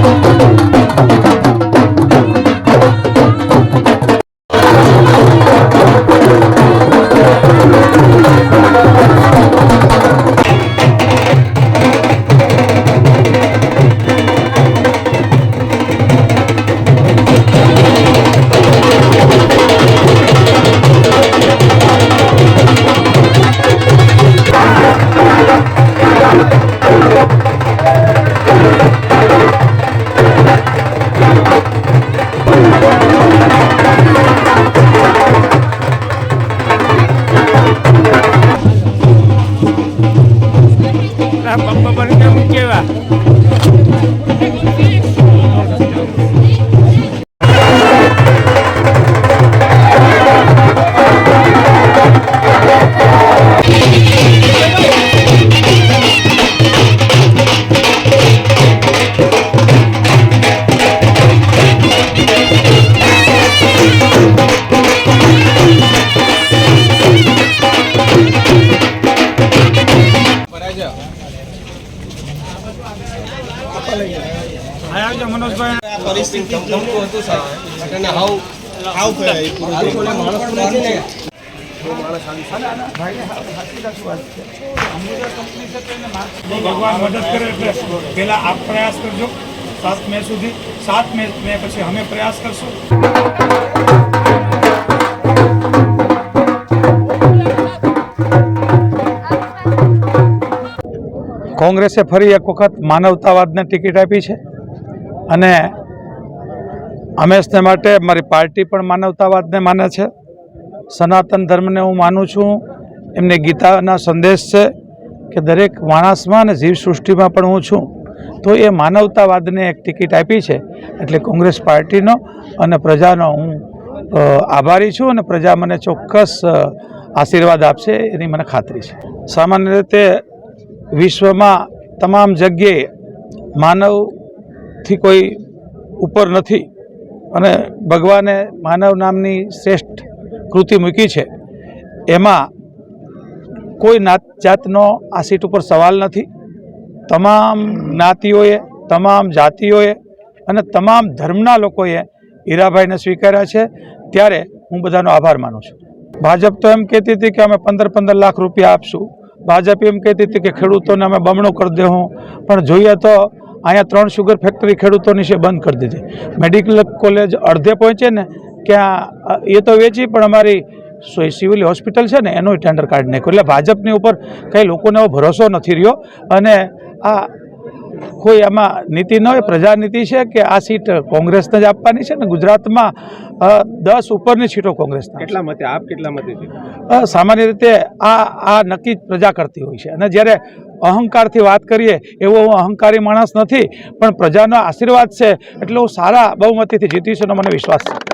Thank મનોજભાઈ. આ પરિસ્થિતિ ધમકો હતું સાહેબ અને હાવ હાવ માણસ ભગવાન મદદ કરે એટલે પહેલા આપ પ્રયાસ કરજો સાત મે સુધી. સાત મે મે પછી અમે પ્રયાસ કરશું. કોંગ્રેસે ફરી એક વખત માનવતાવાદને ટિકિટ આપી છે. અને હંમેશને માટે મારી પાર્ટી પણ માનવતાવાદને માને છે. સનાતન ધર્મને હું માનું છું. એમને ગીતાના સંદેશ છે કે દરેક માણસમાં અને જીવસૃષ્ટિમાં પણ હું છું. તો એ માનવતાવાદને એક ટિકિટ આપી છે. એટલે કોંગ્રેસ પાર્ટીનો અને પ્રજાનો હું આભારી છું અને પ્રજા મને ચોક્કસ આશીર્વાદ આપશે એની મને ખાતરી છે. સામાન્ય રીતે વિશ્વમાં તમામ જગ્યાએ માનવથી કોઈ ઉપર નથી. અને ભગવાને માનવ નામની શ્રેષ્ઠ કૃતિ મૂકી છે. એમાં કોઈ નાત જાતનો આ સીટ ઉપર સવાલ નથી. તમામ જ્ઞાતિઓએ, તમામ જાતિઓએ અને તમામ ધર્મના લોકોએ હીરાભાઈને સ્વીકાર્યા છે. ત્યારે હું બધાનો આભાર માનું છું. ભાજપ તો એમ કહેતી હતી કે અમે પંદર પંદર લાખ રૂપિયા આપશું. ભાજપ એમ કહેતી હતી કે ખેડૂતોને અમે બમણું કરી દેવું પણ જોઈએ તો અહીંયા ત્રણ શુગર ફેક્ટરી ખેડૂતોની છે બંધ કરી દીધી. મેડિકલ કોલેજ અડધે પહોંચે ને ક્યાં એ તો વેચી પણ અમારી સો- સિવિલ હોસ્પિટલ છે ને એનું ટેન્ડર કાર્ડ નાખ્યું. એટલે ભાજપની ઉપર કંઈ લોકોને એવો ભરોસો નથી રહ્યો. અને આ કોઈ આમાં નીતિ ન હોય પ્રજાનીતિ છે કે આ સીટ કોંગ્રેસને જ આપવાની છે ને ગુજરાતમાં દસ ઉપરની સીટો કોંગ્રેસના કેટલા મતે? આપ કેટલા મતે સામાન્ય રીતે આ આ નક્કી પ્રજા કરતી હોય છે. અને જ્યારે અહંકારથી વાત કરીએ, એવો હું અહંકારી માણસ નથી, પણ પ્રજાનો આશીર્વાદ છે, એટલે હું સારા બહુમતીથી જીતીશ એનો મને વિશ્વાસ છે.